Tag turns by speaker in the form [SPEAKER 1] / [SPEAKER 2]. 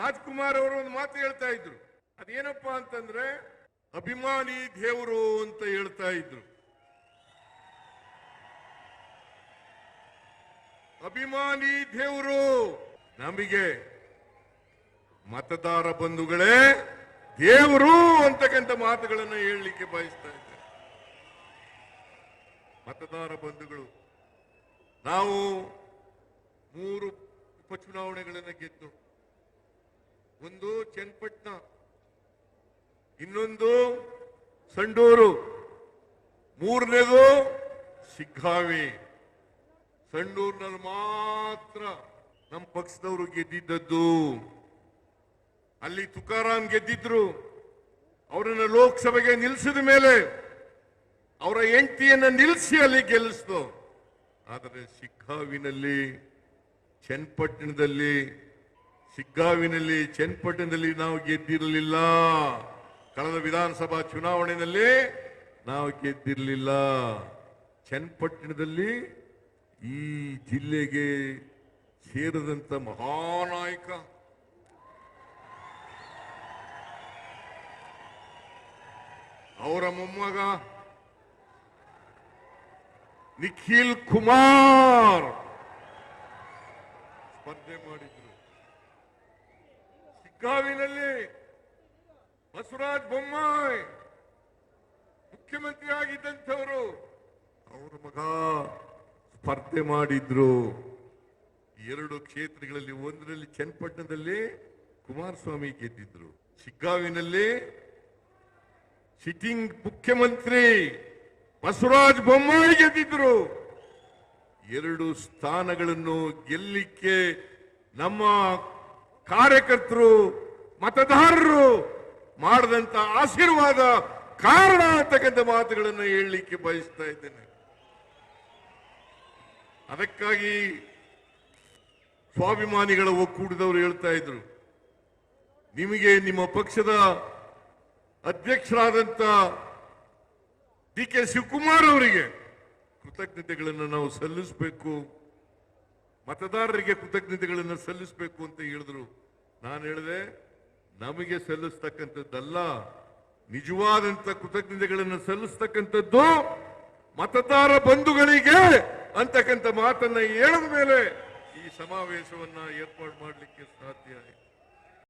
[SPEAKER 1] ರಾಜ್ಕುಮಾರ್ ಅವರು ಒಂದು ಮಾತು ಹೇಳ್ತಾ ಇದ್ರು. ಅದೇನಪ್ಪಾ ಅಂತಂದ್ರೆ, ಅಭಿಮಾನಿ ದೇವರು ಅಂತ ಹೇಳ್ತಾ ಇದ್ರು. ಅಭಿಮಾನಿ ದೇವರು, ನಮಗೆ ಮತದಾರ ಬಂಧುಗಳೇ, ದೇವರು ಅಂತಕ್ಕಂಥ ಮಾತುಗಳನ್ನು ಹೇಳಲಿಕ್ಕೆ ಬಯಸ್ತಾ ಇದ್ದಾರೆ ಮತದಾರ ಬಂಧುಗಳು, ನಾವು ಮೂರು ಉಪಚುನಾವಣೆಗಳನ್ನು ಗೆದ್ದು ಒಂದು ಚನ್ನಪಟ್ಟಣ, ಇನ್ನೊಂದು ಸಂಡೂರು, ಮೂರನೇದು ಸಿಗ್ಗಾವಿ ಸಂಡೂರಿನಲ್ಲಿ ಮಾತ್ರ ನಮ್ಮ ಪಕ್ಷದವರು ಗೆದ್ದಿದ್ದದ್ದು. ಅಲ್ಲಿ ತುಕಾರಾಮ್ ಗೆದ್ದಿದ್ರು. ಅವರನ್ನ ಲೋಕಸಭೆಗೆ ನಿಲ್ಲಿಸಿದ ಮೇಲೆ ಅವರ ಹೆಂಡತಿಯನ್ನ ನಿಲ್ಲಿಸಿ ಅಲ್ಲಿ ಗೆಲ್ಲಿಸ್ತು. ಆದರೆ ಸಿಗ್ಗಾವಿನಲ್ಲಿ ಚನ್ನಪಟ್ಟಣದಲ್ಲಿ ಶಿಗ್ಗಾವಿನಲ್ಲಿ, ಚನ್ನಪಟ್ಟಣದಲ್ಲಿ ನಾವು ಗೆದ್ದಿರಲಿಲ್ಲ. ಕಳೆದ ವಿಧಾನಸಭಾ ಚುನಾವಣೆಯಲ್ಲಿ ನಾವು ಗೆದ್ದಿರಲಿಲ್ಲ. ಚನ್ನಪಟ್ಟಣದಲ್ಲಿ ಈ ಜಿಲ್ಲೆಗೆ ಸೇರಿದಂತ ಮಹಾನಾಯಕ ಅವರ ಮೊಮ್ಮಗ ನಿಖಿಲ್ ಕುಮಾರ್ ಸ್ಪರ್ಧೆ ಮಾಡಿದ್ರು. ಶಿಗ್ಗಾವಿನಲ್ಲಿ ಬಸವರಾಜ ಬೊಮ್ಮಾಯಿ ಮುಖ್ಯಮಂತ್ರಿ ಆಗಿದ್ದಂಥವರು. ಅವರ ಮಗ ಸ್ಪರ್ಧೆ ಮಾಡಿದ್ರು. ಎರಡು ಕ್ಷೇತ್ರಗಳಲ್ಲಿ ಒಂದರಲ್ಲಿ ಚನ್ನಪಟ್ಟಣದಲ್ಲಿ ಕುಮಾರಸ್ವಾಮಿ ಗೆದ್ದಿದ್ರು. ಶಿಗ್ಗಾವಿನಲ್ಲಿ ಸಿಟ್ಟಿಂಗ್ ಮುಖ್ಯಮಂತ್ರಿ ಬಸವರಾಜ ಬೊಮ್ಮಾಯಿ ಗೆದ್ದಿದ್ರು. ಎರಡು ಸ್ಥಾನಗಳನ್ನು ಗೆಲ್ಲಿಕ್ಕೆ ನಮ್ಮ ಕಾರ್ಯಕರ್ತರು, ಮತದಾರರು ಮಾಡಿದಂತ ಆಶೀರ್ವಾದ ಕಾರಣ ಅಂತಕ್ಕಂಥ ಮಾತುಗಳನ್ನು ಹೇಳಲಿಕ್ಕೆ ಬಯಸ್ತಾ ಇದ್ದೇನೆ. ಅದಕ್ಕಾಗಿ ಸ್ವಾಭಿಮಾನಿಗಳ ಒಕ್ಕೂಟದವರು ಹೇಳ್ತಾ ಇದ್ರು, ನಿಮಗೆ ನಿಮ್ಮ ಪಕ್ಷದ ಅಧ್ಯಕ್ಷರಾದಂತ ಡಿ ಕೆ ಶಿವಕುಮಾರ್ ಅವರಿಗೆ ಕೃತಜ್ಞತೆಗಳನ್ನು ನಾವು ಸಲ್ಲಿಸಬೇಕು. ಮತದಾರರಿಗೆ ಕೃತಜ್ಞತೆಗಳನ್ನು ಸಲ್ಲಿಸಬೇಕು ಅಂತ ಹೇಳಿದ್ರು. ನಾನು ಹೇಳಿದೆ, ನಮಗೆ ಸಲ್ಲಿಸ್ತಕ್ಕಂಥದ್ದಲ್ಲ ನಿಜವಾದಂತ ಕೃತಜ್ಞತೆಗಳನ್ನು ಸಲ್ಲಿಸ್ತಕ್ಕಂಥದ್ದು ಮತದಾರ ಬಂಧುಗಳಿಗೆ ಅಂತಕ್ಕಂಥ ಮಾತನ್ನ ಹೇಳಿದ ಮೇಲೆ ಈ ಸಮಾವೇಶವನ್ನ ಏರ್ಪಾಡು ಮಾಡಲಿಕ್ಕೆ ಸಾಧ್ಯ